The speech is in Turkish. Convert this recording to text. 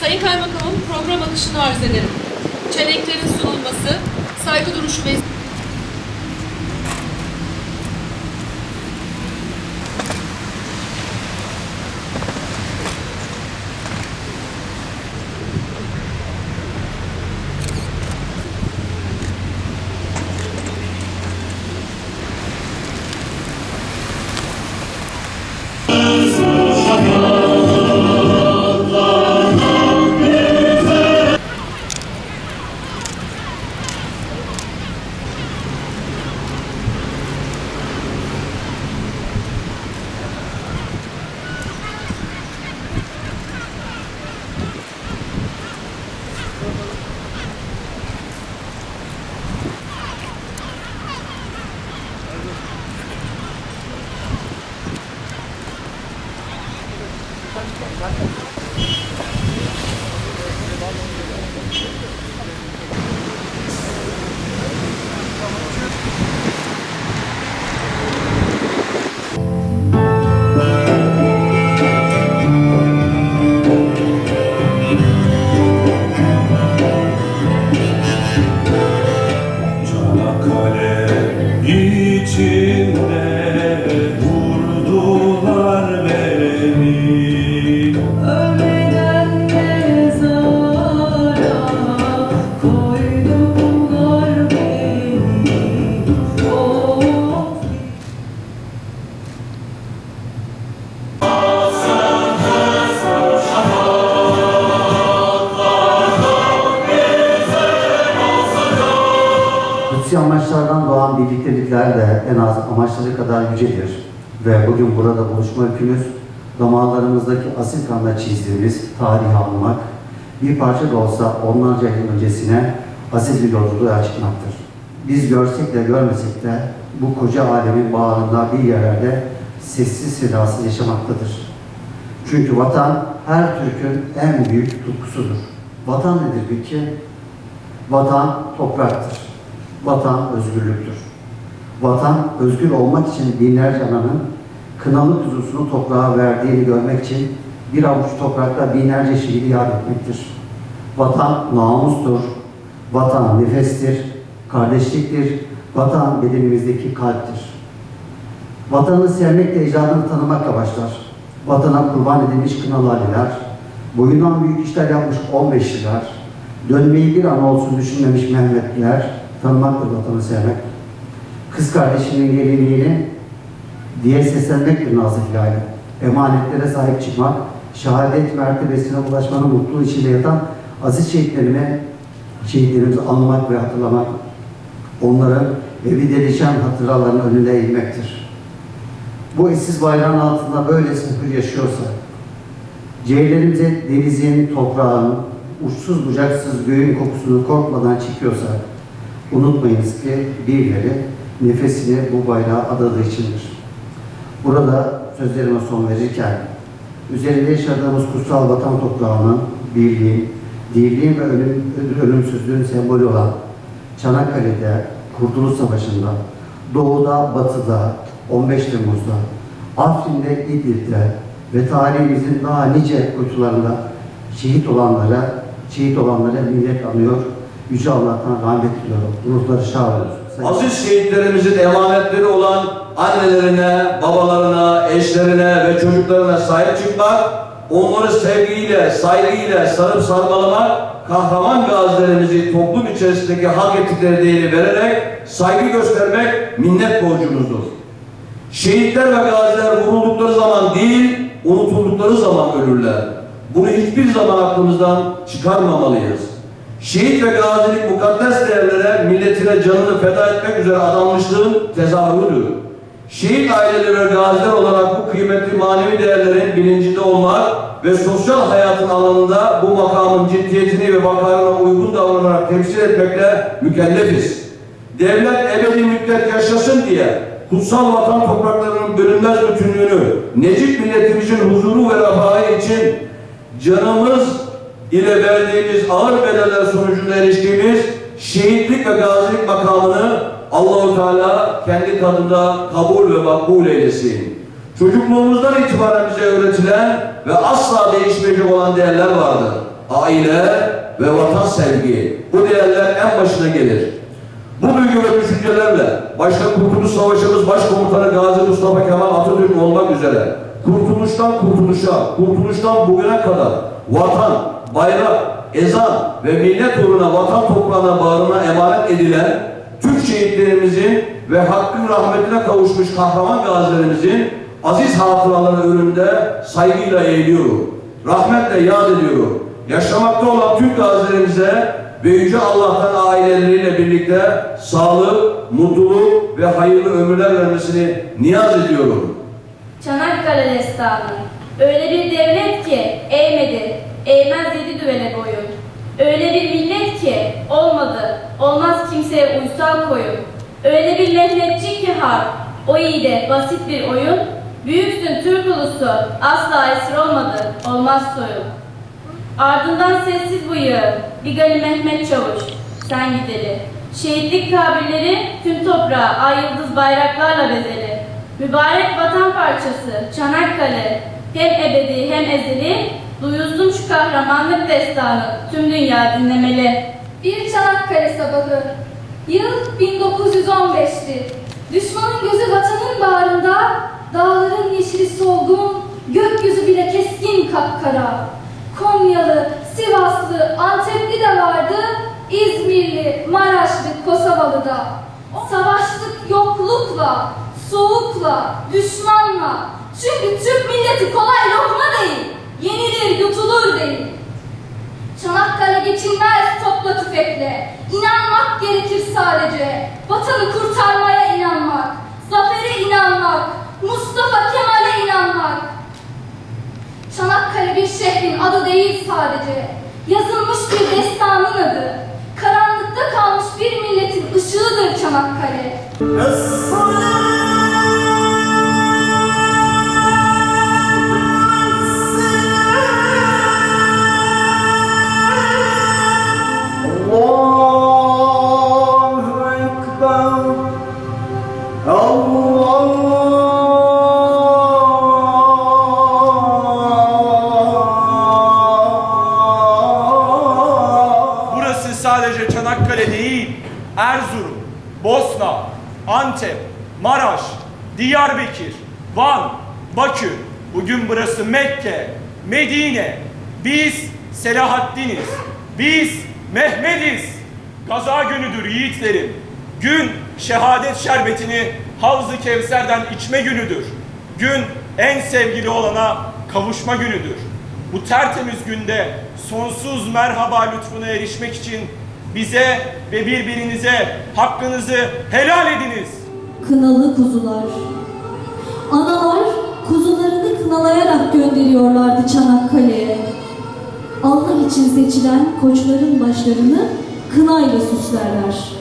Sayın Kaymakamım program akışını arz ederim. Çelenklerin sunulması, saygı duruşu ve içinde Kutsi amaçlardan doğan birliktelikler de en az amaçları kadar yücedir. Ve bugün burada buluşma yükümüz damarlarımızdaki asil kanla çizdiğimiz tarihi anlamak, bir parça da olsa onlarca yıl öncesine asil bir yolculuğa çıkmaktır. Biz görsek de görmesek de bu koca alemin bağrında bir yerlerde sessiz sedasız yaşamaktadır. Çünkü vatan her Türk'ün en büyük tutkusudur. Vatan nedir peki? Vatan topraktır. Vatan özgürlüktür. Vatan özgür olmak için binlerce ananın kınalı kuzusunu toprağa verdiğini görmek için bir avuç toprakta binlerce şehidi yad etmektir. Vatan namustur. Vatan nefestir, kardeşliktir. Vatan bedenimizdeki kalptir. Vatanı sevmekle ecdadını tanımakla başlar. Vatana kurban edilmiş kınalı aliler, boyundan büyük işler yapmış 15'liler, dönmeyi bir an olsun düşünmemiş Mehmetliler, tanımaktır vatanı sevmek. Kız kardeşinin gelinliğini diye seslenmektir Nazım Hilal'i. Emanetlere sahip çıkmak, şehadet mertebesine ulaşmanın mutluluğu içinde yatan aziz şehitlerine, şehitlerimizi anlamak ve hatırlamak, onların evi delişen hatıraların önünde eğilmektir. Bu eşsiz bayrağın altında böylesi hür yaşıyorsa, ciğerlerimize denizin, toprağın, uçsuz bucaksız göğün kokusunu korkmadan çekiyorsa, unutmayınız ki birileri nefesini bu bayrağa adadığı içindir. Burada sözlerime son verirken, üzerinde yaşadığımız kutsal vatan toprağının birliğin, dirliğin ve ölüm, ölümsüzlüğün sembolü olan Çanakkale'de, Kurtuluş Savaşı'nda, Doğu'da, Batı'da, 15 Temmuz'da, Afrin'de, İdlib'de ve tarihimizin daha nice kuytularında şehit olanlara, şehit olanlara minnet anıyor. Yüce Allah'tan rahmet diliyorum. Ruhları şad olsun. Aziz şehitlerimizin emanetleri olan annelerine, babalarına, eşlerine ve çocuklarına sahip çıkmak, onları sevgiyle, saygıyla sarıp sarmalamak, kahraman gazilerimizi toplum içerisindeki hak ettikleri değeri vererek saygı göstermek minnet borcumuzdur. Şehitler ve gaziler vuruldukları zaman değil, unutuldukları zaman ölürler. Bunu hiçbir zaman aklımızdan çıkarmamalıyız. Şehit ve gazilik mukaddes değerlere, milletine canını feda etmek üzere adanmışlığın tezahürüdür. Şehit aileleri ve gaziler olarak bu kıymetli manevi değerlerin bilincinde olmak ve sosyal hayatın alanında bu makamın ciddiyetini ve vakarına uygun davranarak temsil etmekle mükellefiz. Devlet ebedi müddet yaşasın diye kutsal vatan topraklarının bölünmez bütünlüğünü, Necip milletimizin huzuru ve refahı için canımız ile verdiğimiz ağır bedeller sonucunda eriştiğimiz şehitlik ve gazilik makamını Allahu Teala kendi kadında kabul ve makbul eylesin. Çocukluğumuzdan itibaren bize öğretilen ve asla değişmeyecek olan değerler vardır. aile ve vatan sevgi. Bu değerler en başına gelir. Bu duygu ve düşüncelerle başta Kurtuluş Savaşımız Başkomutanı Gazi Mustafa Kemal Atatürk olmak üzere kurtuluştan kurtuluşa, kurtuluştan bugüne kadar vatan, bayrak, ezan ve millet uğruna vatan toprağına bağrına emanet edilen Türk şehitlerimizin ve hakkın rahmetine kavuşmuş kahraman gazilerimizin aziz hatıraları önünde saygıyla eğiliyorum. Rahmetle yad ediyorum. Yaşamakta olan Türk gazilerimize ve Yüce Allah'tan aileleriyle birlikte sağlık, mutluluk ve hayırlı ömürler vermesini niyaz ediyorum. Çanakkale Destanı. Öyle bir devlet ki eğmedi, eğmez yedi düvele boyun. Öyle bir millet ki olmadı, olmaz kimseye uysal koyun. Öyle bir mehmetçi ki harp, o iyi de basit bir oyun. Büyüksün Türk ulusu, asla esir olmadı, olmaz soyun. Ardından sessiz bıyığı, Bigali Mehmet Çavuş, sen gideli. Şehitlik kabirleri tüm toprağa ay yıldız bayraklarla bezeli. Mübarek vatan parçası Çanakkale, hem ebedi hem ezeli, duyulsun şu kahramanlık destanı tüm dünya dinlemeli. Bir Çanakkale sabahı. Yıl 1915'ti. Düşmanın gözü vatanın bağrında, dağların yeşili solgun, gökyüzü bile keskin kapkara. Konyalı, Sivaslı, Antepli de vardı, İzmirli, Maraşlı, Kosovalı da. Savaştık yoklukla, soğukla, düşmanla. Çünkü Türk milleti kolay lokma değil, yenilir, yutulur değil. Çanakkale geçilmez topla tüfekle. İnanmak gerekir sadece. Vatanı kurtarmaya inanmak. Zafere inanmak. Mustafa Kemal'e inanmak. Çanakkale bir şehrin adı değil sadece. Yazılmış bir destanın adı. Karanlıkta kalmış bir milletin ışığıdır Çanakkale. Antep, Maraş, Diyarbakır, Van, Bakü. Bugün burası Mekke, Medine. Biz Selahaddin'iz. Biz Mehmet'iz. Gaza günüdür yiğitlerim. Gün şehadet şerbetini Havz-ı Kevser'den içme günüdür. Gün en sevgili olana kavuşma günüdür. Bu tertemiz günde sonsuz merhaba lütfuna erişmek için bize ve birbirinize hakkınızı helal ediniz. Kınalı kuzular. Analar kuzularını kınalayarak gönderiyorlardı Çanakkale'ye. Allah için seçilen koçların başlarını kınayla süslerler.